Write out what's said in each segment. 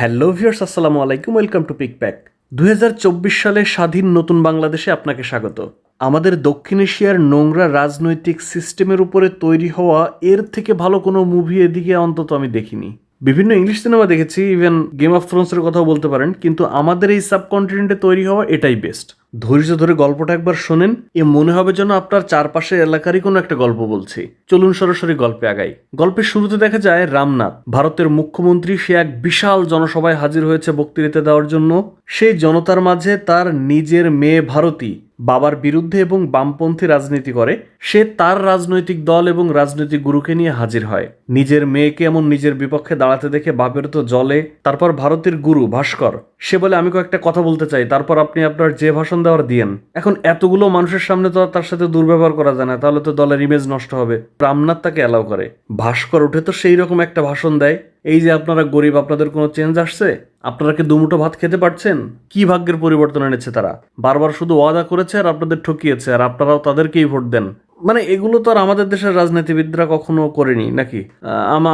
Hello viewers, আসসালামু আলাইকুম, welcome to pick pack. দু সালে স্বাধীন নতুন বাংলাদেশে আপনাকে স্বাগত। আমাদের দক্ষিণ এশিয়ার নোংরা রাজনৈতিক সিস্টেমের উপরে তৈরি হওয়া এর থেকে ভালো কোনো মুভি এদিকে অন্তত আমি দেখিনি। বিভিন্ন ইংলিশ সিনেমা দেখেছি ইভেন গেম অফ থ্রোনসের কথাও বলতে পারেন, কিন্তু আমাদের এই সাবকন্টিনেন্টে তৈরি হওয়া এটাই বেস্ট ধৈর্য ধরে গল্পটা একবার শোনেন, এ মনে হবে যেন আপনার চারপাশের এলাকারই কোনো একটা গল্প বলছি। চলুন সরাসরি গল্পে আগাই। গল্পের শুরুতে দেখা যায় রামনাথ, ভারতের মুখ্যমন্ত্রী, সে এক বিশাল জনসভায় হাজির হয়েছে বক্তৃতা দেওয়ার জন্য। সেই জনতার মাঝে তার নিজের মেয়ে ভারতী, বাবার বিরুদ্ধে এবং বামপন্থী রাজনীতি করে। সে তার রাজনৈতিক দল এবং রাজনৈতিক গুরুকে নিয়ে হাজির হয়। নিজের মেয়েকে এমন নিজের বিপক্ষে দাঁড়াতে দেখে বাপের তো জলে। তারপর ভারতের গুরু ভাস্কর, সে বলে, আমি কয়েকটা কথা বলতে চাই। তারপর আপনি আপনার যে ভাষণ দেওয়ার দিয়েন। এখন এতগুলো মানুষের সামনে তো তার সাথে দুর্ব্যবহার করা যায় না, তাহলে তো দলের ইমেজ নষ্ট হবে। রামনাথ তাকে অ্যালাউ করে। ভাস্কর উঠে তো সেই রকম একটা ভাষণ দেয়, এই যে আপনারা গরিব, আপনাদের কোনো চেঞ্জ আসছে? আপনারা কি দুমুটো ভাত খেতে পারছেন? কি ভাগ্যের পরিবর্তন এনেছে তারা? বারবার শুধু ওয়াদা করেছে আর আপনাদের ঠকিয়েছে, আর আপনারাও তাদেরকেই ভোট দেন। মানে এগুলো তো আর আমাদের দেশের রাজনীতিবিদরা কখনো করেনি, নাকি?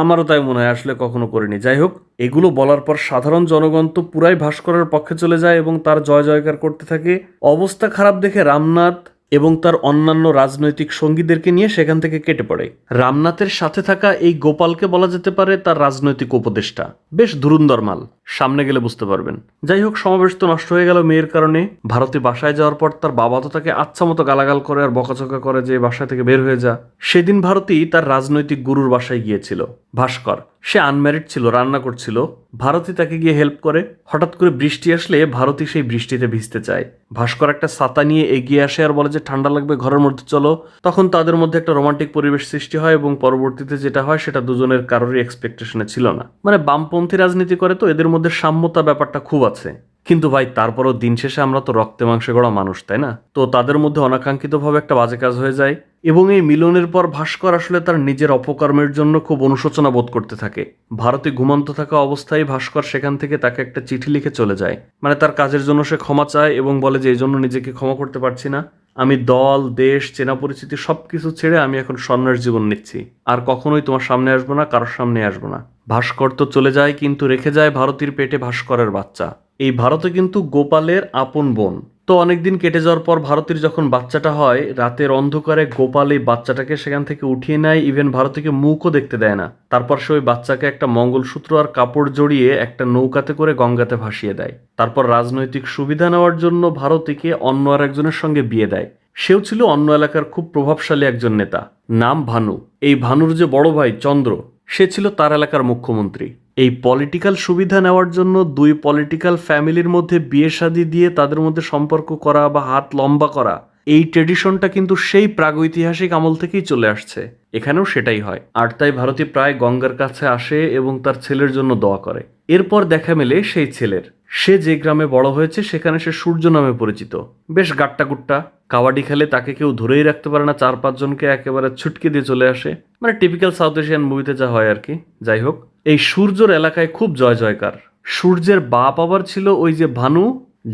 আমারও তাই মনে হয়, আসলে কখনো করেনি। যাই হোক, এগুলো বলার পর সাধারণ জনগণ তো পুরাই ভাস্করের পক্ষে চলে যায় এবং তার জয় জয়কার করতে থাকে। অবস্থা খারাপ দেখে রামনাথ এবং তার অন্যান্য রাজনৈতিক সঙ্গীদেরকে নিয়ে সেখান থেকে কেটে পড়ে। রামনাথের সাথে থাকা এই গোপালকে বলা যেতে পারে তার রাজনৈতিক উপদেষ্টা। বেশ ধুরুন্দর মাল, সামনে গেলে বুঝতে পারবেন। যাই হোক, সমাবেশ তো নষ্ট হয়ে গেল মেয়ের কারণে। ভারতে বাসায় যাওয়ার পর তার বাবা তো তাকে আচ্ছা মতো গালাগাল করে আর বকাচকা করে যে বাসা থেকে বের হয়ে যা। সেদিন ভারতী তার রাজনৈতিক গুরুর বাসায় গিয়েছিল, ভাস্কর। সে আনম্যারিড ছিল, রান্না করছিল। ভারতী তাকে গিয়ে হেল্প করে। হঠাৎ করে বৃষ্টি আসলে ভারতী সেই বৃষ্টিতে ভিজতে চায়। ভাস্কর একটা ছাতা নিয়ে এগিয়ে আসে আর বলে যে, ঠান্ডা লাগবে, ঘরের মধ্যে চলো। তখন তাদের মধ্যে একটা রোমান্টিক পরিবেশ সৃষ্টি হয় এবং পরবর্তীতে যেটা হয়, সেটা দুজনের কারোরই এক্সপেকটেশনে ছিল না। মানে বামপন্থী রাজনীতি করে তো, এদের মধ্যে সাম্যতা ব্যাপারটা খুব আছে। কিন্তু ভাই, তারপরও দিন শেষে আমরা তো রক্তে মাংসে গড়া মানুষ, তাই না? তো তাদের মধ্যে অনাকাঙ্ক্ষিতভাবে একটা বাজে কাজ হয়ে যায় এবং এই মিলনের পর ভাস্কর আসলে তার নিজের অপকর্মের জন্য খুব অনুশোচনা বোধ করতে থাকে। ভারতে ঘুমন্ত থাকা অবস্থায় ভাস্কর সেখান থেকে তাকে একটা চিঠি লিখে চলে যায়। মানে তার কাজের জন্য সে ক্ষমা চায় এবং বলে যে, এই জন্য নিজেকে ক্ষমা করতে পারছি না। আমি দল, দেশ, চেনা পরিচিতি সব কিছু ছেড়ে আমি এখন স্বর্ণের জীবন নিচ্ছি। আর কখনোই তোমার সামনে আসব না, কারোর সামনে আসব না। ভাস্কর তো চলে যায়, কিন্তু রেখে যায় ভারতীর পেটে ভাস্করের বাচ্চা। এই ভারতে কিন্তু গোপালের আপন বোন। তো অনেকদিন কেটে যাওয়ার পর ভারতীর যখন বাচ্চাটা হয়, রাতের অন্ধকারে গোপাল এই বাচ্চাটাকে সেখান থেকে উঠিয়ে নেয়। ইভেন ভারতীকে মুখও দেখতে দেয় না। তারপর সে ওই বাচ্চাকে একটা মঙ্গলসূত্র আর কাপড় জড়িয়ে একটা নৌকাতে করে গঙ্গাতে ভাসিয়ে দেয়। তারপর রাজনৈতিক সুবিধা নেওয়ার জন্য ভারতীকে অন্য আর একজনের সঙ্গে বিয়ে দেয়। সেও ছিল অন্য এলাকার খুব প্রভাবশালী একজন নেতা। নাম ভানু। এই ভানুর যে বড় ভাই চন্দ্র, সে ছিল তার এলাকার মুখ্যমন্ত্রী। এই পলিটিক্যাল সুবিধা নেওয়ার জন্য দুই পলিটিক্যাল ফ্যামিলির মধ্যে বিয়ে শাদি দিয়ে তাদের মধ্যে সম্পর্ক করা বা হাত লম্বা করা, এই ট্রেডিশনটা কিন্তু সেই প্রাগৈতিহাসিক আমল থেকেই চলে আসছে। এখানেও সেটাই হয়। আর তাই ভারতী প্রায় গঙ্গার কাছে আসে এবং তার ছেলের জন্য দোয়া করে। এরপর দেখা মেলে সেই ছেলের। সে যে গ্রামে বড় হয়েছে, সেখানে সে সূর্য নামে পরিচিত। বেশ গাট্টা গুট্টা কাবাডি খেলে তাকে কেউ ধরেই রাখতে পারে না, চার পাঁচজনকে একেবারে ছুটকে দিয়ে চলে আসে। মানে টিপিক্যাল সাউথ এশিয়ান মুভিতে যা হয় আর কি। যাই হোক, এই সূর্যর এলাকায় খুব জয় জয়কার। সূর্যের বাপ আবার ছিল ওই যে ভানু,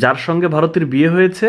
যার সঙ্গে ভারতের বিয়ে হয়েছে,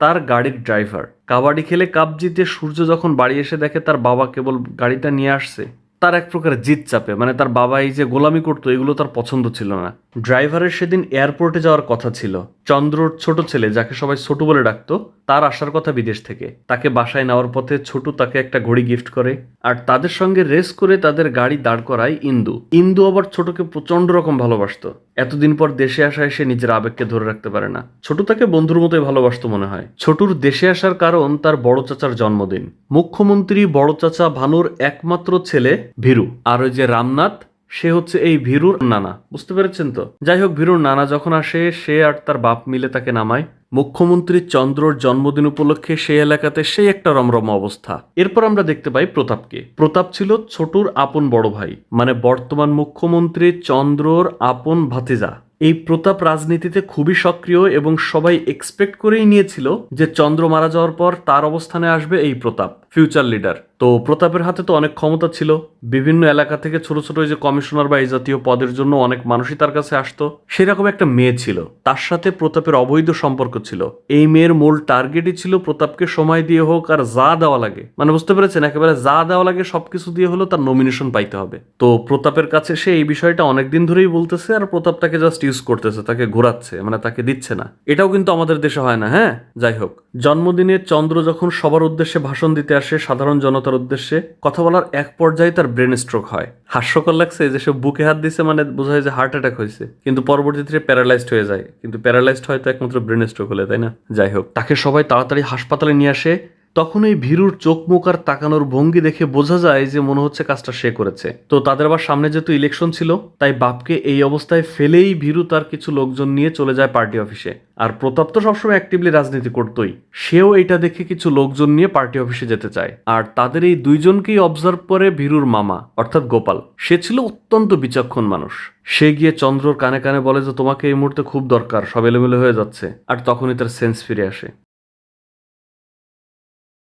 তার গাড়ির ড্রাইভার। কাবাডি খেলে কাপ জিতে সূর্য যখন বাড়ি এসে দেখে তার বাবা কেবল গাড়িটা নিয়ে আসছে, তার এক প্রকার জিত চাপে। মানে তার বাবা এই যে গোলামি করতো, এগুলো তার পছন্দ ছিল না। ড্রাইভারের সেদিন এয়ারপোর্টে যাওয়ার কথা ছিল। চন্দ্রর ছোট ছেলে, যাকে সবাই ছোট বলে ডাকতো, তার আসার কথা বিদেশ থেকে। তাকে বাসায় নেওয়ার পথে ছোট তাকে একটা ঘড়ি গিফট করে। আর তাদের সঙ্গে রেস করে তাদের গাড়ি দাঁড় করায় ইন্দু। ইন্দু আবার ছোটকে প্রচণ্ড রকম ভালোবাসতো। এতদিন পর দেশে আসায় সে নিজের আবেগকে ধরে রাখতে পারে না। ছোট তাকে বন্ধুর মতোই ভালোবাসত মনে হয়। ছোটুর দেশে আসার কারণ তার বড় চাচার জন্মদিন। মুখ্যমন্ত্রী বড় চাচা ভানুর একমাত্র ছেলে ভীরু। আর ওই যে রামনাথ সে হচ্ছে এই ভীরুর নানা, বুঝতে পেরেছেন তো? যাই হোক ভীরুর নানা যখন আসে, সে আর তার বাপ মিলে তাকে নামায়। মুখ্যমন্ত্রী চন্দ্রর জন্মদিন উপলক্ষে সেই এলাকাতে সেই একটা রমরম অবস্থা। এরপর আমরা দেখতে পাই প্রতাপকে। প্রতাপ ছিল ছোটুর আপন বড় ভাই মানে বর্তমান মুখ্যমন্ত্রী চন্দ্রর আপন ভাতিজা। এই প্রতাপ রাজনীতিতে খুবই সক্রিয় এবং সবাই এক্সপেক্ট করেই নিয়েছিল যে চন্দ্র মারা যাওয়ার পর তার অবস্থানে আসবে এই প্রতাপ ফিউচার লিডার তো প্রতাপের হাতে তো অনেক ক্ষমতা ছিল। বিভিন্ন এলাকা থেকে ছোট ছোট যে কমিশনার বা এই জাতীয় পদের জন্য অনেক মানুষই তার কাছে আসতো। সেরকম একটা মেয়ে ছিল। তার সাথে প্রতাপের অবৈধ সম্পর্ক ছিল। এই মেয়ের মূল টার্গেটই ছিল প্রতাপকে সময় দিয়ে হোক আর যা দেওয়া লাগে। মানে বুঝতে পেরেছেন? একেবারে যা দেওয়া লাগে সবকিছু দিয়ে হলেও তার নমিনেশন পাইতে হবে। তো প্রতাপের কাছে সে এই বিষয়টা অনেকদিন ধরেই বলতেছে আর প্রতাপ তাকে জাস্ট ইউজ করতেছে, তাকে ঘোরাচ্ছে মানে তাকে দিচ্ছে না। এটাও কিন্তু আমাদের দেশে হয় না হ্যাঁ? যাই হোক, জন্মদিনে চন্দ্র যখন সবার উদ্দেশ্যে ভাষণ দিতে আসে, সাধারণ জনতার উদ্দেশ্যে, কথা বলার এক পর্যায়ে তার ব্রেন স্ট্রোক হয়। হাস্যকর লাগছে যে সে বুকে হাত দিছে মানে বোঝা যায় যে হার্ট অ্যাটাক হয়েছে। কিন্তু পরবর্তীতে প্যারালাইজড হয়ে যায়। কিন্তু প্যারালাইজড হয়তো একমাত্র ব্রেন স্ট্রোক হলে, তাই না? যাই হোক, তাকে সবাই তাড়াতাড়ি হাসপাতালে নিয়ে আসে। তখন এই ভীরুর চোখ মুখ আর তাকানোর ভঙ্গি দেখে বোঝা যায় যে মনে হচ্ছে কাজটা সে করেছে। তো তাদের আবার সামনে যেহেতু ইলেকশন ছিল, তাই বাপকে এই অবস্থায় ফেলেই ভীরু তার কিছু লোকজন নিয়ে চলে যায় পার্টি অফিসে। আর প্রতাপ তো সবসময় অ্যাক্টিভলি রাজনীতি করতোই। সেও এটা দেখে কিছু লোকজন নিয়ে পার্টি অফিসে যেতে চায়। আর তাদের এই দুইজনকেই অবজার্ভ করে ভীরুর মামা, অর্থাৎ গোপাল। সে ছিল অত্যন্ত বিচক্ষণ মানুষ। সে গিয়ে চন্দ্রর কানে কানে বলে যে, তোমাকে এই মুহূর্তে খুব দরকার, সব এলোমেলো হয়ে যাচ্ছে। আর তখনই তার সেন্স ফিরে আসে।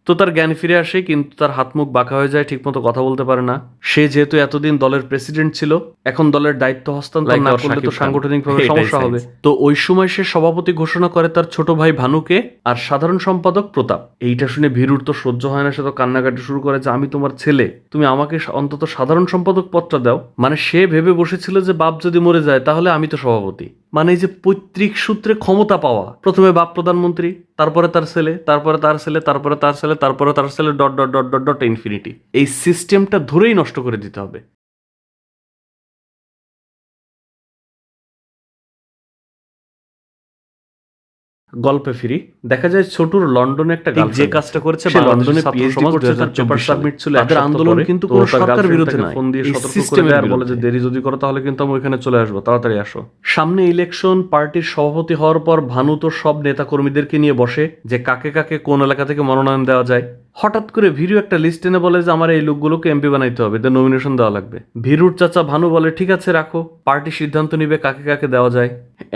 তো তার জ্ঞান ফিরে আসে কিন্তু তার হাত মুখ বাঁকা হয়ে যায় ঠিকমতো কথা বলতে পারে না। সে যেহেতু এতদিন দলের প্রেসিডেন্ট ছিল এখন দলের দায়িত্ব হস্তান্তর না করলে তো সাংগঠনিকভাবে সমস্যা হবে। তো ওই সময় সে সভাপতি ঘোষণা করে তার ছোট ভাই ভানুকে আর সাধারণ সম্পাদক প্রতাপ। এইটা শুনে ভীরুর তো সহ্য হয় না সে তো কান্নাকাটি শুরু করে যে আমি তোমার ছেলে তুমি আমাকে অন্তত সাধারণ সম্পাদক পদটা দাও। মানে সে ভেবে বসেছিল যে বাপ যদি মরে যায় তাহলে আমি তো সভাপতি। মানে এই যে পৈতৃক সূত্রে ক্ষমতা পাওয়া। প্রথমে বাপ প্রধানমন্ত্রী, তারপরে তার ছেলে, তারপরে তার ছেলে, তারপরে তার ছেলে, তারপরে তার ছেলে dot dot dot dot dot infinity এই সিস্টেমটা ধরেই নষ্ট করে দিতে হবে। গল্পে ফিরি। দেখা যায় ছোটুর লন্ডনে একটা যে কাজটা করেছে লন্ডনে পিএইচডি করছে তার পেপার সাবমিট ছিল তাদের আন্দোলন কিন্তু কোনো সরকার বিরোধী তাকে ফোন দিয়ে সতর্ক করে দেয় আর বলে যে দেরি যদি করো তাহলে কিন্তু আমি ওইখানে চলে আসব তাড়াতাড়ি আসো। সামনে ইলেকশন পার্টির সভাপতি হওয়ার পর ভানু তো সব নেতা কর্মীদেরকে নিয়ে বসে যে কাকে কাকে কোন এলাকা থেকে মনোনয়ন দেওয়া যায়। হঠাৎ করে ভিরু একটা লিস্ট এনে বলে যে আমার এই লোকগুলোকে এমপি বানাইতে হবে এদের নমিনেশন দেওয়া লাগবে। ভিরুর চাচা ভানু বলে ঠিক আছে রাখো। পার্টি সিদ্ধান্ত নিবে কাকে কাকে দেওয়া যায়।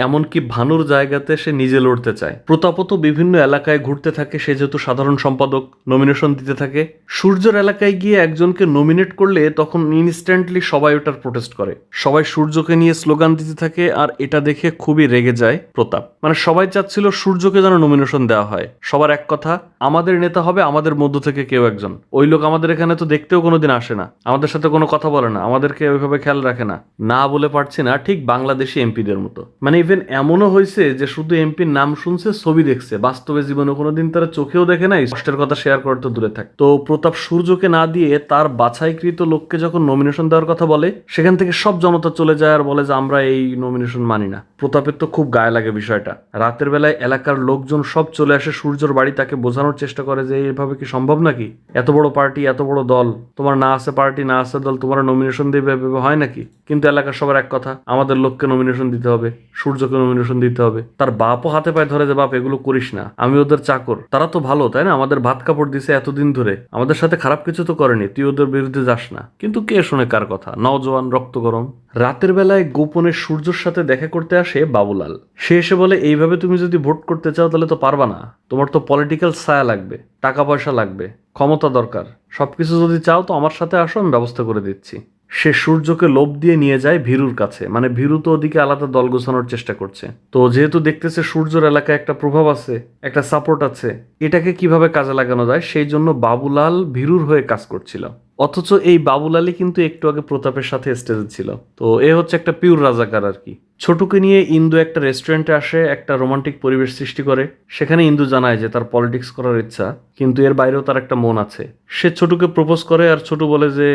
এমনকি ভানুর জায়গাতে সে নিজে লড়তে চায়। প্রতাপত বিভিন্ন এলাকায় ঘুরতে থাকে, সে যেহেতু সাধারণ সম্পাদক নমিনেশন দিতে থাকে। সূর্যর এলাকায় গিয়ে একজনকে নমিনেট করলে তখন ইনস্ট্যান্টলি সবাই ওটার প্রোটেস্ট করে। সবাই সূর্যকে নিয়ে স্লোগান দিতে থাকে আর এটা দেখে খুবই রেগে যায় প্রতাপ। মানে সবাই চাচ্ছিল সূর্যকে যেন নমিনেশন দেওয়া হয়। সবার এক কথা, আমাদের নেতা হবে, আমাদের মধ্য থেকে কেউ একজন। ওই লোক আমাদের এখানে তো দেখতেও কোনোদিন আসে না। আমাদের সাথে কোনো কথা বলে না। আমাদেরকে ওইভাবে খেয়াল রাখে না। না বলে পারছি না, ঠিক বাংলাদেশি এমপিদের মতো। মানে ইভেন এমনও হয়েছে যে শুধু এমপির নাম শুনছে ছবি দেখছে। বাস্তবে জীবনে কোনোদিন তারা চোখেও দেখে নাই, কষ্টের কথা শেয়ার করতে তো দূরে থাক। তো প্রতাপ সূর্যকে না দিয়ে তার বাছাইকৃত লোককে যখন নমিনেশন দেওয়ার কথা বলে, সেখান থেকে সব জনতা চলে যায় আর বলে যে, আমরা এই নমিনেশন মানি না। প্রতাপের তো খুব গায়ে লাগে বিষয়টা। রাতের বেলায় এলাকার লোকজন সব চলে আসে, সূর্যর বাড়ি তাকে বোঝানোর চেষ্টা করে যে, এভাবে কি সম্ভব নাকি? এত বড় পার্টি এত বড় দল, তোমার না আছে পার্টি না আছে দল, তোমার নমিনেশন দেবে হয় নাকি? কিন্তু এলাকার সবার এক কথা, আমাদের লোককে নমিনেশন দিতে হবে, সূর্যকে নমিনেশন দিতে হবে। তার বাপও হাতে পায়ে ধরে যে, বাপ, এগুলো করিস না। আমি ওদের চাকর। তারা তো ভালো, তাই না? আমাদের ভাত কাপড় দিছে এতদিন ধরে। আমাদের সাথে খারাপ কিছু তো করেনি। তুই ওদের বিরুদ্ধে যাস না। কিন্তু কে শোনে কার কথা? নওজোয়ান রক্ত গরম। রাতের বেলায় গোপনে সূর্যর সাথে দেখা করতে আসে বাবুলাল। সে এসে বলে, এইভাবে তুমি যদি ভোট করতে চাও, তাহলে তো পারবা না। তোমার তো পলিটিক্যাল ছায়া লাগবে, টাকা পয়সা লাগবে, ক্ষমতা দরকার। সবকিছু যদি চাও, তো আমার সাথে আসো, আমি ব্যবস্থা করে দিচ্ছি। সে সূর্যকে লোভ দিয়ে নিয়ে যায় ভীরুর কাছে। মানে ভীরু তো ওদিকে আলাদা দল গোছানোর চেষ্টা করছে। তো যেহেতু দেখতেছে সূর্যর এলাকায় একটা প্রভাব আছে, একটা সাপোর্ট আছে, এটাকে কীভাবে কাজে লাগানো যায় সেই জন্য বাবুলাল ভীরুর হয়ে কাজ করছিল। অথচ এই বাবুলালই কিন্তু একটু আগে প্রতাপের সাথে স্টেজে ছিল। তো এ হচ্ছে একটা পিউর রাজাকার আর কি। ছোটুকে নিয়ে ইন্দু একটা রেস্টুরেন্টে আসে, একটা রোমান্টিক পরিবেশ সৃষ্টি করে। সেখানে ইন্দু জানায় যে তার পলিটিক্স করার ইচ্ছা, কিন্তু এর বাইরেও তার একটা মন আছে। সে ছোটুকে প্রপোজ করে আর ছোটু বলে যে,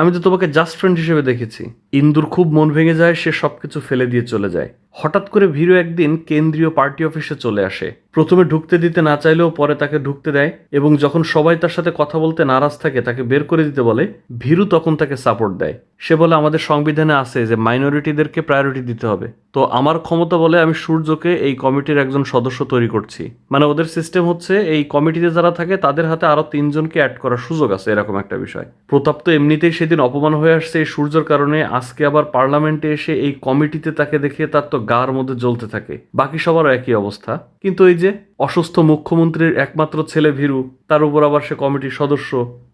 আমি তো তোমাকে জাস্ট ফ্রেন্ড হিসেবে দেখেছি। ইন্দুর খুব মন ভেঙে যায়, সে সবকিছু ফেলে দিয়ে চলে যায়। হঠাৎ করে ভিরু একদিন কেন্দ্রীয় পার্টি অফিসে চলে আসে। প্রথমে ঢুকতে দিতে না চাইলেও পরে তাকে ঢুকতে দেয় এবং যখন সবাই তার সাথে কথা বলতে নারাজ থাকে, তাকে বের করে দিতে বলে, ভীরু তখন তাকে সাপোর্ট দেয়। সে বলে, আমাদের সংবিধানে আছে যে মাইনরিটিদেরকে প্রায়োরিটি দিতে হবে। তো আমার ক্ষমতা বলে আমি সূর্যকে এই কমিটির একজন সদস্য তৈরি করছি। মানে ওদের সিস্টেম হচ্ছে এই কমিটিতে যারা থাকে, তাদের হাতে আরও তিনজনকে অ্যাড করার সুযোগ আছে, এরকম একটা বিষয়। প্রতাপ তো এমনিতেই সেদিন অপমান হয়ে আসছে এই সূর্যর কারণে। আজকে আবার পার্লামেন্টে এসে এই কমিটিতে তাকে দেখে তার তো গার মধ্যে জ্বলতে থাকে। বাকি সবারও একই অবস্থা। কিন্তু এই যে অসুস্থ মুখ্যমন্ত্রীর একমাত্র ছেলে ভীরু, তার উপর আবার সে কমিটির সদস্য,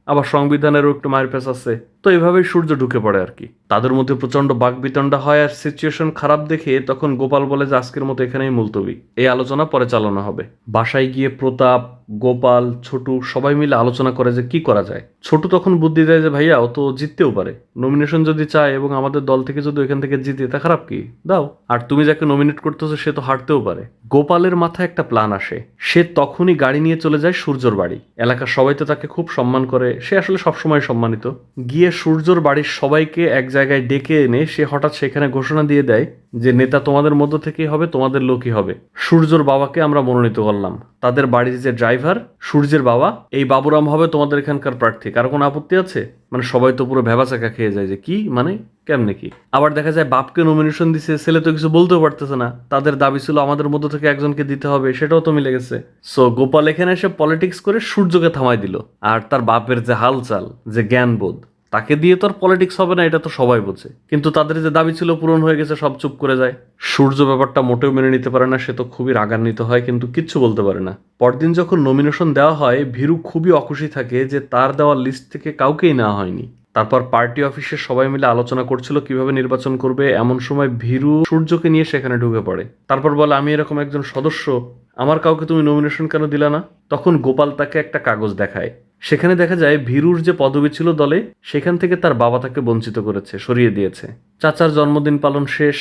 আবার সংবিধানেরও একটু মায়ের আছে। তো এভাবেই সূর্য ঢুকে পড়ে আর কি। তাদের মধ্যে প্রচণ্ড বাকবিতণ্ডা হয় আর সিচুয়েশন খারাপ দেখে তখন গোপাল বলে যে আজকের মতো এখানেই মুলতবি। এই আলোচনা পরে চালানো হবে। বাসায় গিয়ে প্রতাপ, গোপাল, ছোটু সবাই মিলে আলোচনা করে যে কি করা যায়। ছোটু তখন বুদ্ধি দেয় যে, ভাইয়া, ও তো জিততেও পারে। নমিনেশন যদি চায় এবং আমাদের দল থেকে যদি ওইখান থেকে জিতে, তা খারাপ কি? দাও। আর তুমি যাকে নমিনেট করতেছো, সে তো হারতেও পারে। গোপালের মাথায় একটা প্ল্যান আসে। সে তখনই গাড়ি নিয়ে চলে যায় সূর্যর বাড়ি। এলাকার সবাই তো তাকে খুব সম্মান করে। সে আসলে সবসময় সম্মানিত। গিয়ে সূর্যর বাড়ির সবাইকে এক জায়গায় ডেকে এনে সে হঠাৎ সেখানে ঘোষণা দিয়ে দেয় যে নেতা তোমাদের মধ্য থেকেই হবে, তোমাদের লোকই হবে। সূর্যর বাবাকে আমরা মনোনীত করলাম। তাদের বাড়ির যে ড্রাইভার, সূর্যের বাবা, এই বাবুরাম হবে তোমাদের এখানকার প্রার্থী। কারও কোনো আপত্তি আছে? মানে সবাই তো পুরো ভেবাচাকা খেয়ে যায় যে কি মানে কেমনে কি? আবার দেখা যায় বাপকে নমিনেশন দিছে, ছেলে তো কিছু বলতেও পারতেছে না। তাদের দাবি ছিল আমাদের মধ্য থেকে একজনকে দিতে হবে, সেটাও তো মিলে গেছে। সো গোপাল এখানে এসে পলিটিক্স করে সূর্যকে থামাই দিল। আর তার বাপের যে হালচাল, যে জ্ঞানবোধ তাকে দিয়ে তো আর পলিটিক্স হবে না, এটা তো সবাই বোঝে। কিন্তু তাদের যে দাবি ছিল পূরণ হয়ে গেছে, সব চুপ করে যায়। সূর্য ব্যাপারটা মোটেও মেনে নিতে পারে না, সে তো খুবই রাগান্বিত হয়, কিন্তু কিচ্ছু বলতে পারে না। পরদিন যখন নমিনেশন দেওয়া হয়, ভীরু খুবই অখুশি থাকে যে তার দেওয়া লিস্ট থেকে কাউকেই নেওয়া হয়নি। তারপর পার্টি অফিসে সবাই মিলে আলোচনা করছিল কীভাবে নির্বাচন করবে। এমন সময় ভীরু সূর্যকে নিয়ে সেখানে ঢুকে পড়ে। তারপর বলে, আমি এরকম একজন সদস্য, আমার কাউকে তুমি নমিনেশন কেন দিলা না? তখন গোপাল তাকে একটা কাগজ দেখায়। সেখানে দেখা যায় ভীরুর যে পদবি ছিল দলে, সেখান থেকে তার বাবা তাকে বঞ্চিত করেছে, সরিয়ে দিয়েছে। চাচার জন্মদিন পালন শেষ,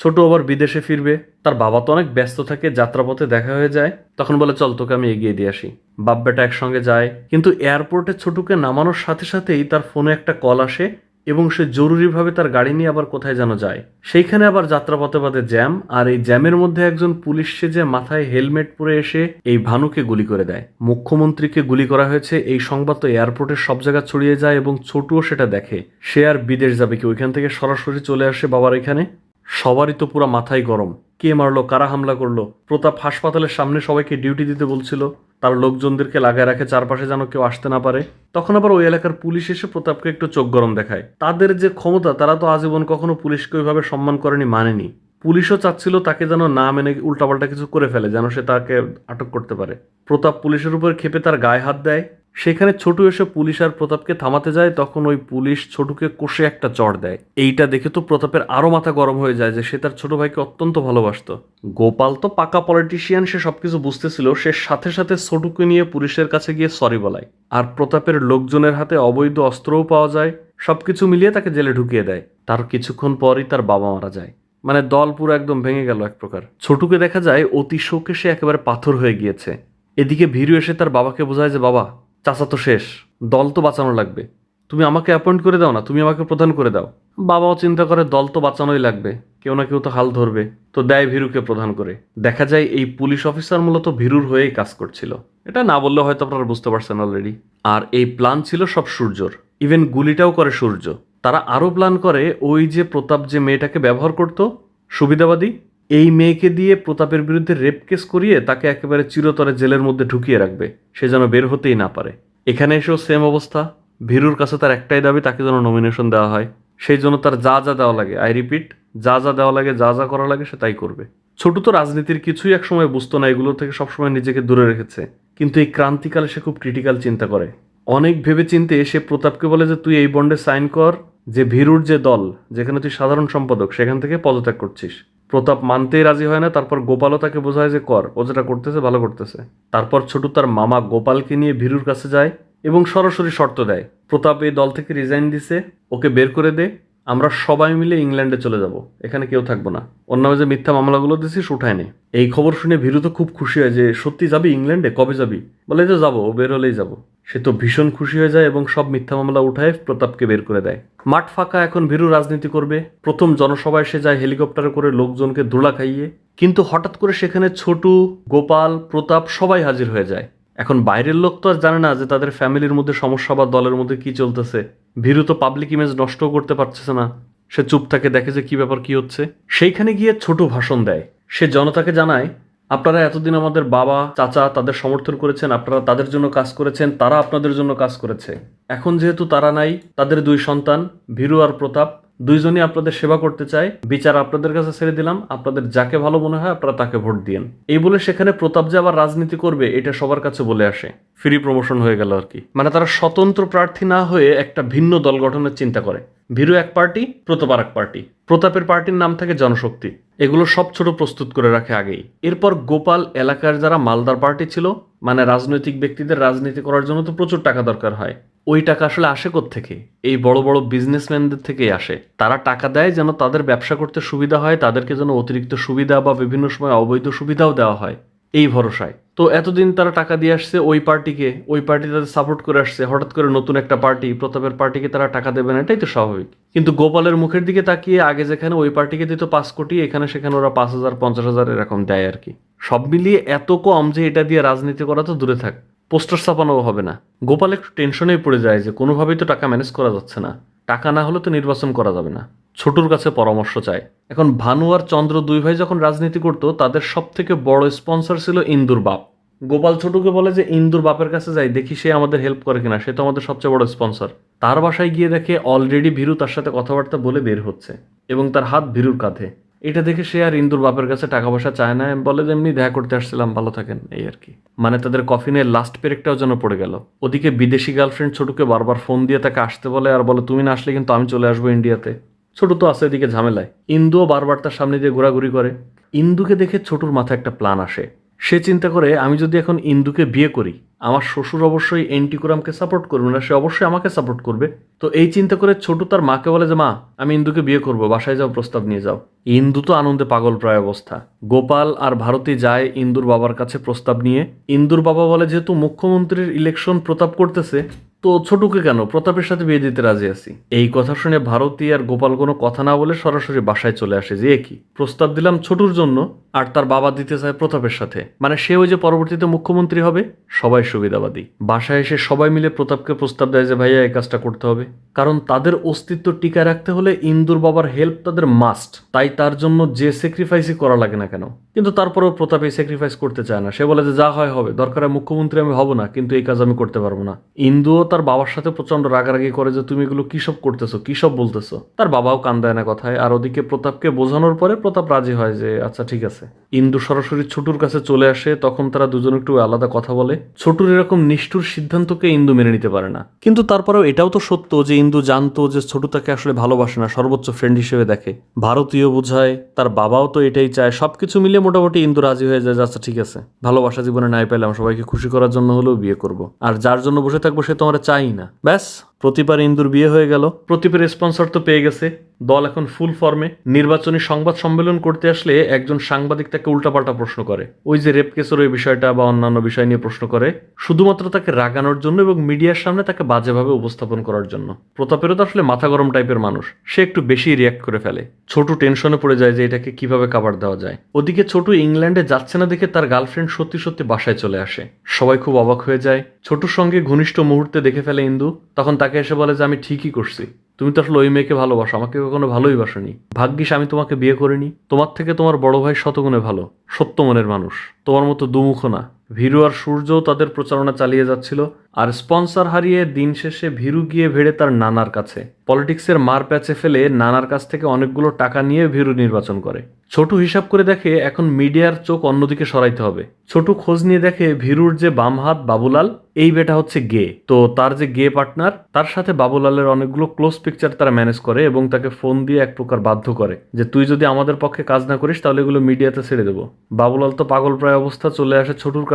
ছোট আবার বিদেশে ফিরবে। তার বাবা তো অনেক ব্যস্ত থাকে, যাত্রাপথে দেখা হয়ে যায়। তখন বলে, চল, তোকে আমি এগিয়ে দিয়ে আসি। বাপ বেটা একসঙ্গে যায়, কিন্তু এয়ারপোর্টে ছোটুকে নামানোর সাথে সাথেই তার ফোনে একটা কল আসে এবং সে জরুরিভাবে তার গাড়ি নিয়ে আবার কোথায় যেন যায়। সেইখানে আবার যাত্রাপথে পথে জ্যাম, আর এই জ্যামের মধ্যে একজন পুলিশ সেজে মাথায় হেলমেট পরে এসে এই ভানুকে গুলি করে দেয়। মুখ্যমন্ত্রীকে গুলি করা হয়েছে, এই সংবাদ তো এয়ারপোর্টের সব জায়গা ছড়িয়ে যায় এবং ছোটুও সেটা দেখে। সে আর বিদেশ যাবে কি, ওইখান থেকে সরাসরি চলে আসে বাবার এখানে? সবারই তো পুরো মাথায় গরম। কে মারলো, কারা হামলা করল? প্রতাপ হাসপাতালের সামনে সবাইকে ডিউটি দিতে বলছিল। তার লোকজনদেরকে লাগায় রাখে চারপাশে যেন কেউ আসতে না পারে। তখন আবার ওই এলাকার পুলিশ এসে প্রতাপকে একটু চোখ গরম দেখায়। তাদের যে ক্ষমতা, তারা তো আজীবন কখনো পুলিশকে ওইভাবে সম্মান করেনি, মানেনি। পুলিশও চাচ্ছিল তাকে যেন না মেনে উল্টাপাল্টা কিছু করে ফেলে, যেন সে তাকে আটক করতে পারে। প্রতাপ পুলিশের উপর ক্ষেপে তার গায়ে হাত দেয়। সেখানে ছোটু এসে পুলিশ আর প্রতাপকে থামাতে যায়, তখন ওই পুলিশ ছোটুকে কষে একটা চড় দেয়। এইটা দেখে তো প্রতাপের আরও মাথা গরম হয়ে যায় যে সে তার ছোট ভাইকে অত্যন্ত ভালোবাসতো। গোপাল তো পাকা পলিটিশিয়ান, সে সবকিছু বুঝতেছিল, সে সাথে সাথে ছোটুকে নিয়ে পুলিশের কাছে গিয়ে সরি বলায়। আর প্রতাপের লোকজনের হাতে অবৈধ অস্ত্রও পাওয়া যায়, সবকিছু মিলিয়ে তাকে জেলে ঢুকিয়ে দেয়। তার কিছুক্ষণ পরই তার বাবা মারা যায়। মানে দল পুরো একদম ভেঙে গেল এক প্রকার। ছোটুকে দেখা যায় অতি শোকে সে একেবারে পাথর হয়ে গিয়েছে। এদিকে ভীরু এসে তার বাবাকে বোঝায় যে, বাবা চাচা তো শেষ। দল তো বাঁচানো লাগবে। তুমি আমাকে অ্যাপয়েন্ট করে দাও না, তুমি আমাকে প্রদান করে দাও। বাবাও চিন্তা করে দল তো বাঁচানোই লাগবে। কেউ না কেউ তো হাল ধরবে। তো দেয় ভীরুকে প্রধান করে। দেখা যায় এই পুলিশ অফিসার মূলত ভীরুর হয়েই কাজ করছিল। এটা না বললে হয়তো আপনারা বুঝতে পারছেন অলরেডি আর এই প্ল্যান ছিল সব সূর্যর। ইভেন গুলিটাও করে সূর্য। তারা আরও প্ল্যান করে ওই যে প্রতাপ যে মেয়েটাকে ব্যবহার করত, সুবিধাবাদী এই মেয়েকে দিয়ে প্রতাপের বিরুদ্ধে রেপ কেস করিয়ে তাকে একেবারে চিরতরে জেলের মধ্যে ঢুকিয়ে রাখবে, সে যেন বের হতেই না পারে। এখানে এসেও সেম অবস্থা। ভীরুর কাছে তার একটাই দাবি, তাকে যেন নমিনেশন দেওয়া হয়। সেই জন্য তার যা যা দেওয়া লাগে আই রিপিট যা যা দেওয়া লাগে, যা যা করা লাগে, সে তাই করবে। ছোট তো রাজনীতির কিছুই একসময় বুঝতো না, এগুলো থেকে সবসময় নিজেকে দূরে রেখেছে। কিন্তু এই ক্রান্তিকালে সে খুব ক্রিটিক্যাল চিন্তা করে। অনেক ভেবে চিনতে সে প্রতাপকে বলে যে, তুই এই বন্ডে সাইন কর যে, ভীরুর যে দল, যেখানে তুই সাধারণ সম্পাদক, সেখান থেকে পদত্যাগ করছিস। প্রতাপ মানতেই রাজি হয় না, তারপর গোপালও তাকে বোঝায় যে, কর, ও যেটা করতেছে ভালো করতেছে। তারপর ছোট তার মামা গোপালকে নিয়ে ভীরুর কাছে যায় এবং সরাসরি শর্ত দেয়, প্রতাপ এই দল থেকে রিজাইন দিছে, ওকে বের করে দে, আমরা সবাই মিলে ইংল্যান্ডে চলে যাব, এখানে কেউ থাকব না। নামে যে মিথ্যা মামলাগুলো দিছিস উঠায় নে এই খবর শুনে ভীরু তো খুব খুশি হয় যে, সত্যি যাবি ইংল্যান্ডে? কবে যাবি? বলে যে যাব, ও বের হলেই যাব। সে তো ভীষণ খুশি হয়ে যায় এবং সব মিথ্যা মামলা উঠায় প্রতাপকে বের করে দেয়। মাঠ ফাঁকা এখন ভীরু রাজনীতি করবে। প্রথম জনসভায় সে যায় হেলিকপ্টারে করে লোকজনকে দোলা খাইয়ে। কিন্তু হঠাৎ করে সেখানে ছোটু, গোপাল, প্রতাপ সবাই হাজির হয়ে যায়। এখন বাইরের লোক তো আর জানে না যে তাদের ফ্যামিলির মধ্যে সমস্যা বা দলের মধ্যে কি চলতেছে। ভীরু তো পাবলিক ইমেজ নষ্টও করতে পারছে না। সে চুপ থাকে, দেখে যে কি ব্যাপার, কি হচ্ছে। সেইখানে গিয়ে ছোট ভাষণ দেয়। সে জনতাকে জানায় আপনারা এতদিন আমাদের বাবা, চাচা তাদের সমর্থন করেছেন, আপনারা তাদের জন্য কাজ করেছেন, তারা আপনাদের জন্য কাজ করেছে। এখন যেহেতু তারা নাই, তাদের দুই সন্তান, ভীরু আর প্রতাপ দুইজনই আপনাদের সেবা করতে চায় বিচার আপনাদের কাছে ছেড়ে দিলাম। আপনাদের যাকে ভালো মনে হয় আপনারা তাকে ভোট দিয়েন। এই বলে সেখানে প্রতাপ যে আবার রাজনীতি করবে, এটা সবার কাছে বলে আসে। ফ্রি প্রমোশন হয়ে গেল আর কি। মানে তারা স্বতন্ত্র প্রার্থী না হয়ে একটা ভিন্ন দল গঠনের চিন্তা করে। ভীরু এক পার্টি, প্রতাপ আর এক পার্টি। প্রতাপের পার্টির নাম থাকে জনশক্তি। এগুলো সব ছোট প্রস্তুত করে রাখে আগেই। এরপর গোপাল এলাকার যারা মালদার পার্টি ছিল মানে রাজনৈতিক ব্যক্তিদের রাজনীতি করার জন্য তো প্রচুর টাকা দরকার হয়। ওই টাকা আসলে আসে থেকে এই বড় বড় বিজনেসম্যানদের থেকেই আসে। তারা টাকা দেয় যেন তাদের ব্যবসা করতে সুবিধা হয়, তাদেরকে যেন অতিরিক্ত সুবিধা বা বিভিন্ন সময় অবৈধ সুবিধাও দেওয়া হয় এই ভরসায়। তো এতদিন তারা টাকা দিয়ে আসছে ওই পার্টিকে, ওই পার্টি তাদের সাপোর্ট করে আসছে, হঠাৎ করে নতুন একটা পার্টি, প্রতাপের পার্টিকে তারা টাকা দেবে না, এটাই তো স্বাভাবিক। কিন্তু গোপালের মুখের দিকে তাকিয়ে আগে যেখানে ওই পার্টিকে দিত পাঁচ কোটি, এখানে সেখানে ওরা পাঁচ হাজার, পঞ্চাশ হাজার এরকম দেয় আর কি। সব মিলিয়ে এত কম যে এটা দিয়ে রাজনীতি করা তো দূরে থাক। পোস্টার ছাপানোও হবে না। গোপাল একটু টেনশনেই পড়ে যায় যে কোনোভাবেই তো টাকা ম্যানেজ করা যাচ্ছে না। টাকা না হলে তো নির্বাচন করা যাবে না। ছোটুর কাছে পরামর্শ চায়। এখন ভানু আর চন্দ্র দুই ভাই যখন রাজনীতি করতো, তাদের সব থেকে বড় স্পন্সর ছিল ইন্দুর বাপ। গোপাল ছোটুকে বলে যে, ইন্দুর বাপের কাছে যাই, দেখি সে আমাদের হেল্প করে কিনা। সে তো আমাদের সবচেয়ে বড় স্পন্সর। তার বাসায় গিয়ে দেখে অলরেডি ভীরু তার সাথে কথাবার্তা বলে বের হচ্ছে এবং তার হাত ভীরুর কাঁধে। এটা দেখে সে আর ইন্দুর বাপের কাছে টাকা পয়সা চায় না বলে যে, এমনি দেখা করতে আসছিলাম, ভালো থাকেন, এই আর কি। মানে তাদের কফিনের লাস্ট পেরেকটাও যেন পড়ে গেল। ওদিকে বিদেশি গার্লফ্রেন্ড ছোটুকে বারবার ফোন দিয়ে তাকে আসতে বলে আর বলে, তুমি না আসলে কিন্তু আমি চলে আসব ইন্ডিয়াতে। ছোট তো আছে এদিকে ঝামেলায়। ইন্দুও বারবার তার সামনে দিয়ে ঘোরাঘুরি করে। ইন্দুকে দেখে ছোটুর মাথায় একটা প্ল্যান আসে। সে চিন্তা করে, আমি যদি এখন ইন্দুকে বিয়ে করি আমার শ্বশুর অবশ্যই এন্টিকুরামকে সাপোর্ট করবে না, সে অবশ্যই আমাকে সাপোর্ট করবে। তো এই চিন্তা করে ছোট তার মাকে বলে যে, মা, আমি ইন্দুকে বিয়ে করব, বাসায় যাও, প্রস্তাব নিয়ে যাও। ইন্দু তো আনন্দে পাগল প্রায় অবস্থা। গোপাল আর ভারতী যায় ইন্দুর বাবার কাছে প্রস্তাব নিয়ে। ইন্দুর বাবা বলে, যেহেতু মুখ্যমন্ত্রীর ইলেকশন প্রতাপ করতেছে তো ছোটুকে কেন? প্রতাপের সাথে বিয়ে দিতে রাজি আছি। এই কথা শুনে ভারতী আর গোপাল কোনো কথা না বলে সরাসরি বাসায় চলে আসে, যে কি? প্রস্তাব দিলাম ছোটুর জন্য, আর তার বাবা দিতে চায় প্রতাপের সাথে। মানে সে ওই যে পরবর্তীতে মুখ্যমন্ত্রী হবে? সবাই সুবিধাবাদী। বাসায় এসে সবাই মিলে প্রতাপকে প্রস্তাব দেয় যে, ভাইয়া, এই কাজটা করতে হবে। কারণ তাদের অস্তিত্ব টিকায় রাখতে হলে ইন্দুর বাবার হেল্প তাদের মাস্ট তাই তার জন্য যে স্যাক্রিফাইসই করা লাগে না কেন? কিন্তু তারপরেও প্রতাপ এই স্যাক্রিফাইস করতে চায় না। সে বলে যে, যা হয় হবে। দরকার মুখ্যমন্ত্রী আমি হব না, কিন্তু এই কাজ আমি করতে পারব না। ইন্দুও তার বাবার সাথে প্রচণ্ড রাগারাগি করে যে তুমি এগুলো কি সব করতেছো, কি সব বলতেছো? তার বাবাও কান দেয় না কথায়। আর ওদিকে প্রতাপকে বোঝানোর পরে প্রতাপ রাজি হয় যে আচ্ছা ঠিক আছে। ইন্দু সরাসরি ছোটুর কাছে চলে আসে, তখন তারা দুজন একটু আলাদা কথা বলে। ছোটুর এরকম নিষ্ঠুর সিদ্ধান্তকে ইন্দু মেনে নিতে পারে না। কিন্তু তারপরেও এটাও তো সত্য যে ইন্দু জানতো যে ছোটু তাকে আসলে ভালোবাসে না, সর্বোচ্চ ফ্রেন্ড হিসেবে দেখে। ভারতীয় বোঝায়, তার বাবাও তো এটাই চায়। সবকিছু মিলিয়ে মোটামুটি ইন্দু রাজি হয়ে যায় আচ্ছা ঠিক আছে। ভালোবাসা জীবনে নাই পেলাম, সবাইকে খুশি করার জন্য হলেও বিয়ে করব। আর যার জন্য বসে থাকব সে তো আমরা চাই না ব্যাস প্রতিবার ইন্দুর বিয়ে হয়ে গেল। প্রতিবার স্পন্সর তো পেয়ে গেছে। দল এখন ফুল ফর্মে। নির্বাচনী সংবাদ সম্মেলন করতে আসলে একজন সাংবাদিক তাকে উল্টাপাল্টা প্রশ্ন করে। ওই যে রেপ কেসের ওই বিষয়টা বা অন্যান্য বিষয় নিয়ে প্রশ্ন করে। শুধুমাত্র তাকে রাগানোর জন্য এবং মিডিয়ার সামনে তাকে বাজেভাবে উপস্থাপন করার জন্য। প্রতাপেরও তো আসলে মাথা গরম টাইপের মানুষ। সে একটু বেশি রিয়াক্ট করে ফেলে। ছোট টেনশনে পড়ে যায় যে এটাকে কীভাবে কাবার দেওয়া যায়। ওদিকে ছোট ইংল্যান্ডে যাচ্ছে না দেখে তার গার্লফ্রেন্ড সত্যি সত্যি বাসায় চলে আসে। সবাই খুব অবাক হয়ে যায়। ছোটুর সঙ্গে ঘনিষ্ঠ মুহূর্তে দেখে ফেলে ইন্দু। তখন তাকে এসে বলে যে, আমি ঠিকই করছি। তুমি তো আসলে ওই মেয়েকে ভালোবাসো, আমাকে কখনো ভালোই বাসনি। ভাগ্যিস আমি তোমাকে বিয়ে করিনি। তোমার থেকে তোমার বড় ভাই শতগুণে ভালো, সত্য মনের মানুষ। তোমার মতো দুমুখ না। ভীরু আর সূর্যও তাদের প্রচারণা চালিয়ে যাচ্ছিল, আর স্পন্সর হারিয়ে দিন শেষে ভীরু গিয়ে ভেড়ে তার নানার কাছে। পলিটিক্সের মার প্যাচে ফেলে নানার কাছ থেকে অনেকগুলো টাকা নিয়ে ভীরু নির্বাচন করে। ছোটু হিসাব করে দেখে এখন মিডিয়ার চোখ অন্যদিকে সরাইতে হবে। ছোটু খোঁজ নিয়ে দেখে ভীরুর যে বাম হাত বাবুলাল, এই বেটা হচ্ছে গে। তো তার যে গে পার্টনার, তার সাথে বাবুলালের অনেকগুলো ক্লোজ পিকচার তারা ম্যানেজ করে এবং তাকে ফোন দিয়ে এক প্রকার বাধ্য করে যে, তুই যদি আমাদের পক্ষে কাজ না করিস, তাহলে এগুলো মিডিয়াতে ছেড়ে দেবো। বাবুলাল তো পাগল প্রায় অবস্থা চলে আসে ছোটুর কাছে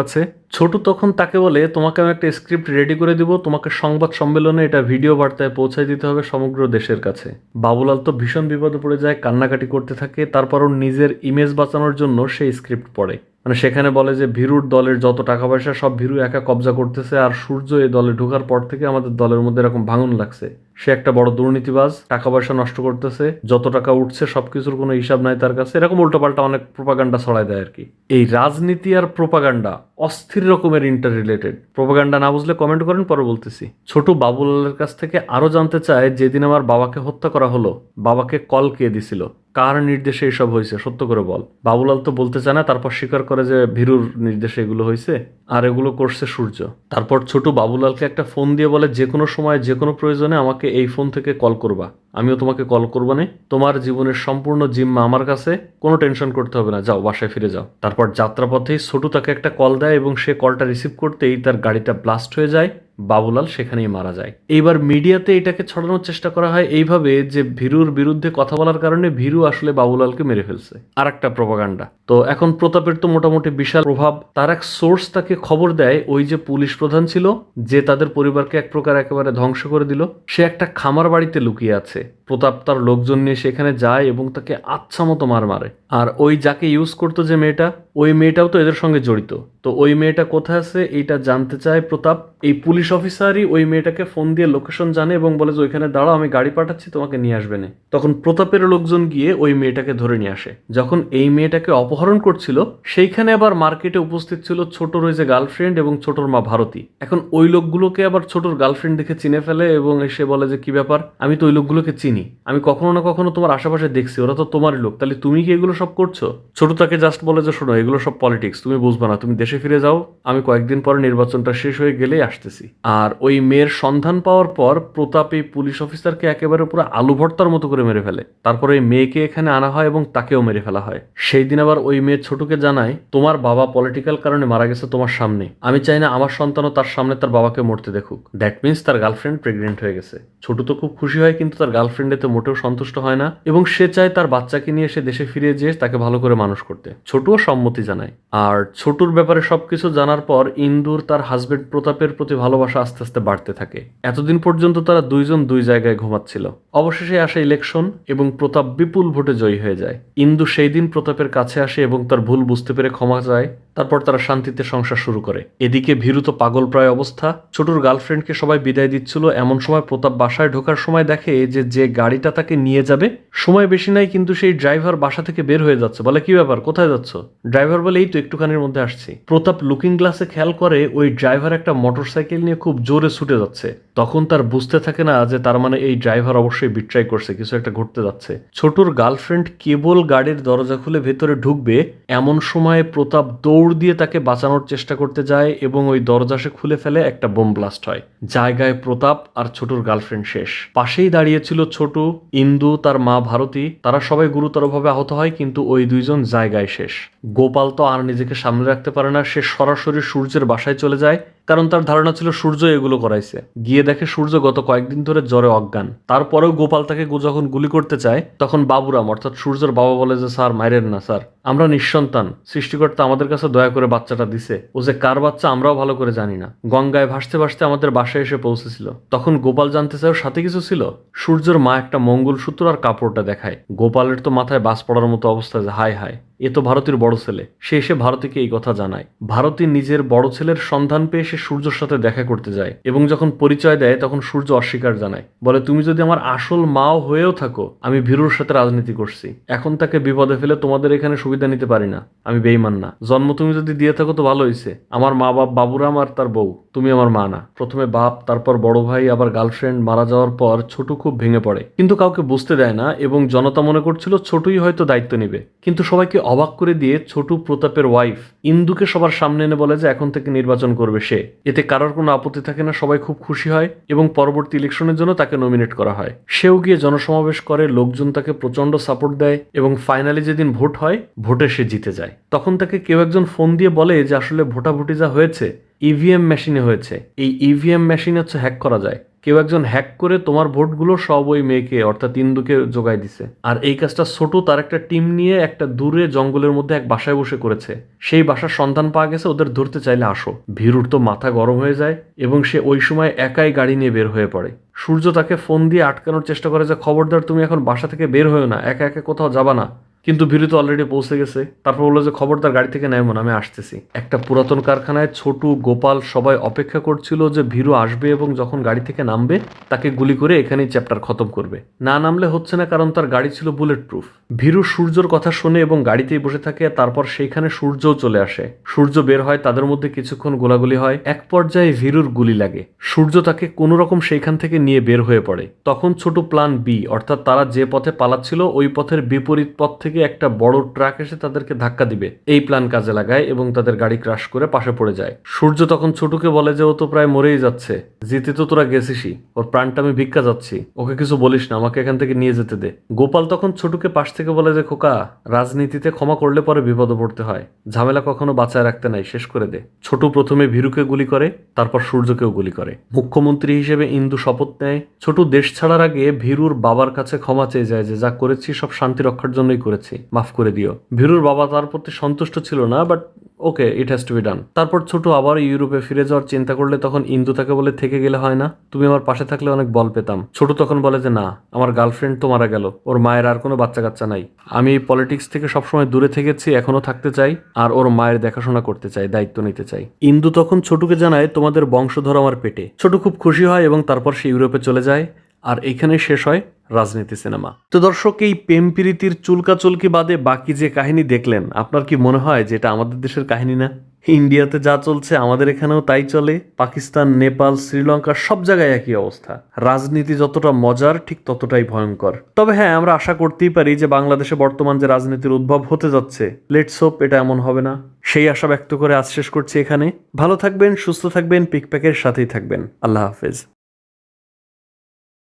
ছোটু তখন তাকে বলে, তোমাকে আমি একটা স্ক্রিপ্ট রেডি করে দিব। তোমাকে সংবাদ সম্মেলনে এটা ভিডিও বার্তায় পৌঁছায় দিতে হবে সমগ্র দেশের কাছে। বাবুলাল তো ভীষণ বিপদে পড়ে যায়, কান্নাকাটি করতে থাকে। তারপরও নিজের ইমেজ বাঁচানোর জন্য সেই স্ক্রিপ্ট পড়ে। মানে সেখানে বলে যে, ভীরুর দলের যত টাকা পয়সা সব ভীরু একা কবজা করতেছে। আর সূর্য এই দলে ঢোকার পর থেকে আমাদের দলের মধ্যে এরকম ভাঙন লাগছে। সে একটা বড় দুর্নীতিবাজ, টাকা পয়সা নষ্ট করতেছে, যত টাকা উঠছে সবকিছুর কোনো হিসাব নাই তার কাছে। এরকম উল্টোপাল্টা অনেক প্রোপাগান্ডা ছড়ায় দেয় আর কি এই রাজনীতি আর প্রোপাগান্ডা অস্থির রকমের ইন্টার রিলেটেড প্রোপাগান্ডা না বুঝলে কমেন্ট করেন, পরে বলতেছি। ছোট বাবুলালের কাছ থেকে আরও জানতে চায়, যেদিন আমার বাবাকে হত্যা করা হলো, বাবাকে কল কে দিছিল? কার নির্দেশে এসব হয়েছে? সত্য করে বল। বাবুলাল তো বলতে চায় না, তারপর স্বীকার করে যে ভীরুর নির্দেশে এগুলো হয়েছে, আর এগুলো করছে সূর্য। তারপর ছোট বাবুলালকে একটা ফোন দিয়ে বলে যে কোনো সময় যে কোনো প্রয়োজনে আমাকে এই ফোন থেকে কল করবা। আমিও তোমাকে কল করব না। তোমার জীবনের সম্পূর্ণ জিম্মা আমার কাছে। কোনো টেনশন করতে হবে না। যাও, বাসায় ফিরে যাও। তারপর যাত্রাপথেই ছোটু তাকে একটা কল দেয় এবং সে কলটা রিসিভ করতেই তার গাড়িটা ব্লাস্ট হয়ে যায়। বাবুলাল সেখানেই মারা যায়। এইবার মিডিয়াতে এটাকে ছড়ানোর চেষ্টা করা হয় এইভাবে যে ভীরুর বিরুদ্ধে কথা বলার কারণে ভীরু আসলে বাবুলালকে মেরে ফেলছে। আর একটা প্রপাগান্ডা তো এখন প্রতাপের তো মোটামুটি বিশাল প্রভাব। তার এক সোর্স তাকে খবর দেয়, ওই যে পুলিশ প্রধান ছিল, যে তাদের পরিবারকে এক প্রকার একেবারে ধ্বংস করে দিল। সে একটা খামার বাড়িতে লুকিয়ে আছে। প্রতাপ তার লোকজন নিয়ে সেখানে যায় এবং তাকে আচ্ছা মতো মার মারে। আর ওই যাকে ইউজ করতো যে মেয়েটা, ওই মেয়েটাও তো এদের সঙ্গে জড়িত। তো ওই মেয়েটা কোথায় আছে এইটা জানতে চায় প্রতাপ। এই পুলিশ অফিসারই ওই মেয়েটাকে ফোন দিয়ে লোকেশন জানে এবং বলে যে, ওইখানে দাঁড়াও, আমি গাড়ি পাঠাচ্ছি, তোমাকে নিয়ে আসবে না। তখন প্রতাপের লোকজন গিয়ে ওই মেয়েটাকে ধরে নিয়ে আসে। যখন এই মেয়েটাকে অপহরণ করছিল, সেইখানে আবার মার্কেটে উপস্থিত ছিল ছোটর ওই যে গার্লফ্রেন্ড এবং ছোটর মা ভারতী। এখন ওই লোকগুলোকে আবার ছোটর গার্লফ্রেন্ড দেখে চিনে ফেলে এবং এসে বলে যে, কি ব্যাপার? আমি তো ওই লোকগুলোকে চিনি। আমি কখনো না কখনো তোমার আশেপাশে দেখছি, ওরা তো তোমারই লোক। তাহলে তুমি কি এগুলো সব করছ? ছোট তাকে জাস্ট বলে যে, শোনো, এগুলো সব পলিটিক্স তুমি বুঝবা না, তুমি দেশে ফিরে যাও। আমি কয়েকদিন পরে নির্বাচনটা শেষ হয়ে গেলেই আসতেছি। আর ওই মেয়ের সন্ধান পাওয়ার পর প্রতাপ এই পুলিশ অফিসারকে একেবারে পুরো আলু ভর্তার মতো করে মেরে ফেলে। তারপরে ওই মেয়েকে এখানে আনা হয় এবং তাকেও মেরে ফেলা হয়। সেই দিন আবার ওই মেয়ের ছোটকে জানায়, তোমার বাবা পলিটিক্যাল কারণে মারা গেছে তোমার সামনে। আমি চাই না আমার সন্তানও তার সামনে তার বাবাকে মরতে দেখুক। দ্যাট মিন্স তার গার্লফ্রেন্ড প্রেগনেন্ট হয়ে গেছে। ছোট তো খুব খুশি হয়, কিন্তু তার গার্লফ্রেন্ড এতে মোটেও সন্তুষ্ট হয় না এবং সে চায় তার বাচ্চাকে নিয়ে সে দেশে ফিরে যেয়ে তাকে ভালো করে মানুষ করতে। ছোটও সম্মতি জানায়। আর ছোটুর ব্যাপারে সবকিছু জানার পর ইন্দুর তার হাজবেন্ড প্রতাপের প্রতি ভালোবাসা আস্তে আস্তে বাড়তে থাকে। এতদিন পর্যন্ত তারা দুইজন দুই জায়গায় ঘুমাচ্ছিল। অবশেষে আসে ইলেকশন এবং প্রতাপ বিপুল ভোটে জয়ী হয়ে যায়। ইন্দু সেই দিন প্রতাপের কাছে আসে এবং তার ভুল বুঝতে পেরে ক্ষমা চায়। তারপর তারা শান্তিতে সংসার শুরু করে। এদিকে ভীরু তো পাগল প্রায় অবস্থা। ছোটুর গার্লফ্রেন্ডকে সবাই বিদায় দিচ্ছিল। এমন সময় প্রতাপ বাসায় ঢোকার সময় দেখে যে যে গাড়িটা তাকে নিয়ে যাবে, সময় বেশি নাই কিন্তু সেই ড্রাইভার বাসা থেকে বের হয়ে যাচ্ছে। বলে, কি ব্যাপার? কোথায় যাচ্ছ? ড্রাইভার বলে, এই তো একটুখানির মধ্যে আসছি। প্রতাপ লুকিং গ্লাসে খেয়াল করে, ওই ড্রাইভার একটা মোটরসাইকেল নিয়ে খুব জোরে ছুটে যাচ্ছে। তখন তার বুঝতে থাকে না যে, তার মানে এই ড্রাইভার অবশ্যই বিট্রাই করছে, কিছু একটা ঘটতে যাচ্ছে। ছোটুর গার্লফ্রেন্ড কেবল গাড়ির দরজা খুলে ভেতরে ঢুকবে, এমন সময় প্রতাপ দৌড় দিয়ে তাকে বাঁচানোর চেষ্টা করতে যায় এবং ওই দরজা সে খুলে ফেলে, একটা বোম ব্লাস্ট হয়। জায়গায় প্রতাপ আর ছোটুর গার্লফ্রেন্ড শেষ। পাশেই দাঁড়িয়েছিল ছোট, ইন্দু, তার মা ভারতী। তারা সবাই গুরুতরভাবে আহত হয়, কিন্তু ওই দুইজন জায়গায় শেষ। গোপাল তো আর নিজেকে সামনে রাখতে পারে না, সে সরাসরি সূর্যের বাসায় চলে যায়। কারণ তার ধারণা ছিল সূর্য এগুলো করাইছে গিয়ে দেখে সূর্য গত কয়েকদিন ধরে জ্বরে অজ্ঞান। তারপরেও গোপাল তাকে যখন গুলি করতে চায়, তখন বাবুরাম, অর্থাৎ সূর্যের বাবা বলে যে, স্যার, মাইরেন না, স্যার। আমরা নিঃসন্তান। সৃষ্টিকর্তা আমাদের কাছে দয়া করে বাচ্চাটা দিছে। ও যে কার বাচ্চা আমরাও ভালো করে জানি না। গঙ্গায় ভাসতে ভাসতে আমাদের বাসায় এসে পৌঁছেছিল। তখন গোপাল জানতে চায় সাথে কিছু ছিল? সূর্যের মা একটা মঙ্গলসূত্র আর কাপড়টা দেখায়। গোপালের তো মাথায় বাস পড়ার মতো অবস্থা যে, হায় হায়। এ তো ভারতীর বড় ছেলে। সে এসে ভারতীকে এই কথা জানায়। ভারতী নিজের বড় ছেলের সন্ধান পেয়ে সে সূর্যর সাথে দেখা করতে যায় এবং যখন পরিচয় দেয়, তখন সূর্য অস্বীকার জানায়। বলে, তুমি যদি আমার আসল মাও হয়েও থাকো, আমি ভীরুর সাথে রাজনীতি করছি। এখন তাকে বিপদে ফেলে তোমাদের এখানে সুবিধা নিতে পারি না। আমি বেইমান না। জন্ম তুমি যদি দিয়ে থাকো তো ভালো হয়েছে আমার মা বাপ বাবুরাম আর তার বউ। তুমি আমার মা না। প্রথমে বাপ, তারপর বড় ভাই, আবার গার্লফ্রেন্ড মারা যাওয়ার পর ছোট খুব ভেঙে পড়ে। কিন্তু কাউকে বুঝতে দেয় না এবং জনতা মনে করছিল ছোটই হয়তো দায়িত্ব নেবে। কিন্তু সবাইকে অবাক করে দিয়ে ছোট প্রতাপের ওয়াইফ ইন্দুকে সবার সামনে এনে বলে যে, এখন থেকে নির্বাচন করবে সে। এতে কারোর কোনো আপত্তি থাকে না, সবাই খুব খুশি হয় এবং পরবর্তী ইলেকশনের জন্য তাকে নমিনেট করা হয়। সেও গিয়ে জনসমাবেশ করে, লোকজন তাকে প্রচণ্ড সাপোর্ট দেয় এবং ফাইনালি যেদিন ভোট হয়, ভোটে সে জিতে যায়। তখন তাকে কেউ একজন ফোন দিয়ে বলে যে, আসলে ভোটাভুটি যা হয়েছে ইভিএম মেশিনে হয়েছে। এই ইভিএম মেশিন হচ্ছে হ্যাক করা যায়। কেউ একজন হ্যাক করে তোমার ভোটগুলো সব ওই মেয়েকে, অর্থাৎ ইন্দুকে যোগাই দিছে। আর এই কাজটা ছোট, তার একটা টিম নিয়ে একটা দূরে জঙ্গলের মধ্যে এক বাসায় বসে করেছে। সেই বাসার সন্ধান পাওয়া গেছে, ওদের ধরতে চাইলে আসো। ভীরুর তো মাথা গরম হয়ে যায় এবং সে ওই সময় একাই গাড়ি নিয়ে বের হয়ে পড়ে। সূর্য তাকে ফোন দিয়ে আটকানোর চেষ্টা করে যে, খবরদার, তুমি এখন বাসা থেকে বের হয়েও না, একা একা কোথাও যাবা না। কিন্তু ভীরু তো অলরেডি পৌঁছে গেছে। তারপর বলল যে, খবরদার গাড়ি থেকে নেমন, আমি আসতেছি। একটা পুরাতন কারখানায় ছোটু গোপাল সবাই অপেক্ষা করছিল যে ভীরু আসবে এবং যখন গাড়ি থেকে নামবে, তাকে গুলি করে এখানেই চ্যাপ্টার খতম করবে। না নামলে হচ্ছে না, কারণ তার গাড়ি ছিল বুলেট প্রুফ ভীরু সূর্যর কথা শুনে এবং গাড়িতেই বসে থাকে, তারপর সেইখানে সূর্যও চলে আসে। সূর্য বের হয়, তাদের মধ্যে কিছুক্ষণ গোলাগুলি হয়। এক পর্যায়ে ভীরুর গুলি লাগে। সূর্য তাকে কোনো রকম সেইখান থেকে নিয়ে বের হয়ে পড়ে। তখন ছোট প্ল্যান বি অর্থাৎ তারা যে পথে পালাচ্ছিল, ওই পথের বিপরীত পথ থেকে থেকে একটা বড় ট্রাক এসে তাদেরকে ধাক্কা দিবে। এই প্ল্যান কাজে লাগায় এবং তাদের গাড়ি ক্রাশ করে পাশে পড়ে যায়। সূর্য তখন ছোটুকে বলে যে, ও তো প্রায় মরেই যাচ্ছে। জিতে তো তোরা গেছিসই। ওর প্রাণটা আমি ভিক্ষা যাচ্ছি। ওকে কিছু বলিস না, আমাকে এখান থেকে নিয়ে যেতে দে। গোপাল তখন ছোটুকে পাশ থেকে বলে যে, খোকা, রাজনীতিতে ক্ষমা করলে পরে বিপদে পড়তে হয়। ঝামেলা কখনো বাঁচায় রাখতে নাই, শেষ করে দে। ছোট প্রথমে ভীরুকে গুলি করে, তারপর সূর্যকেও গুলি করে। মুখ্যমন্ত্রী হিসেবে ইন্দু শপথ নেয়। ছোট দেশ ছাড়ার আগে ভীরুর বাবার কাছে ক্ষমা চেয়ে যায় যে, যা করেছি সব শান্তি রক্ষার জন্যই করেছি, মাফ করে দিও। ভীরুর বাবা তার প্রতি সন্তুষ্ট ছিল না but okay it has to be done তারপর ছোট আবার ইউরোপে ফিরে যাওয়ার চিন্তা করলে তখন ইন্দু তাকে বলে, থেকে গেলে হয় না, তুমি আমার পাশে থাকলে অনেক বল পেতাম। ছোট তখন বলে যে, না, আমার গার্লফ্রেন্ড তো মারা গেল, ওর মায়ের আর কোনো বাচ্চা কাচ্চা নাই। আমি এই পলিটিক্স থেকে সবসময় দূরে থেকেছি, এখনও থাকতে চাই, আর ওর মায়ের দেখাশোনা করতে চাই, দায়িত্ব নিতে চাই। ইন্দু তখন ছোটুকে জানায়, তোমাদের বংশধর আমার পেটে। ছোট খুব খুশি হয় এবং তারপর সে ইউরোপে চলে যায়। আর এখানে শেষ হয় রাজনীতি সিনেমা। তো দর্শক, এই প্রেম প্রীতির চুলকাচুলকি বাদে বাকি যে কাহিনী দেখলেন, আপনার কি মনে হয় যে এটা আমাদের দেশের কাহিনী না? ইন্ডিয়াতে যা চলছে, আমাদের এখানেও তাই চলে। পাকিস্তান, নেপাল, শ্রীলঙ্কা সব জায়গায় একই অবস্থা। রাজনীতি যতটা মজার, ঠিক ততটাই ভয়ঙ্কর। তবে হ্যাঁ আমরা আশা করতেই পারি যে বাংলাদেশে বর্তমান যে রাজনীতির উদ্ভব হতে যাচ্ছে লেটস হোপ এটা এমন হবে না। সেই আশা ব্যক্ত করে আজ শেষ করছি এখানে। ভালো থাকবেন, সুস্থ থাকবেন পিকপ্যাকের সাথেই থাকবেন। আল্লাহ হাফেজ।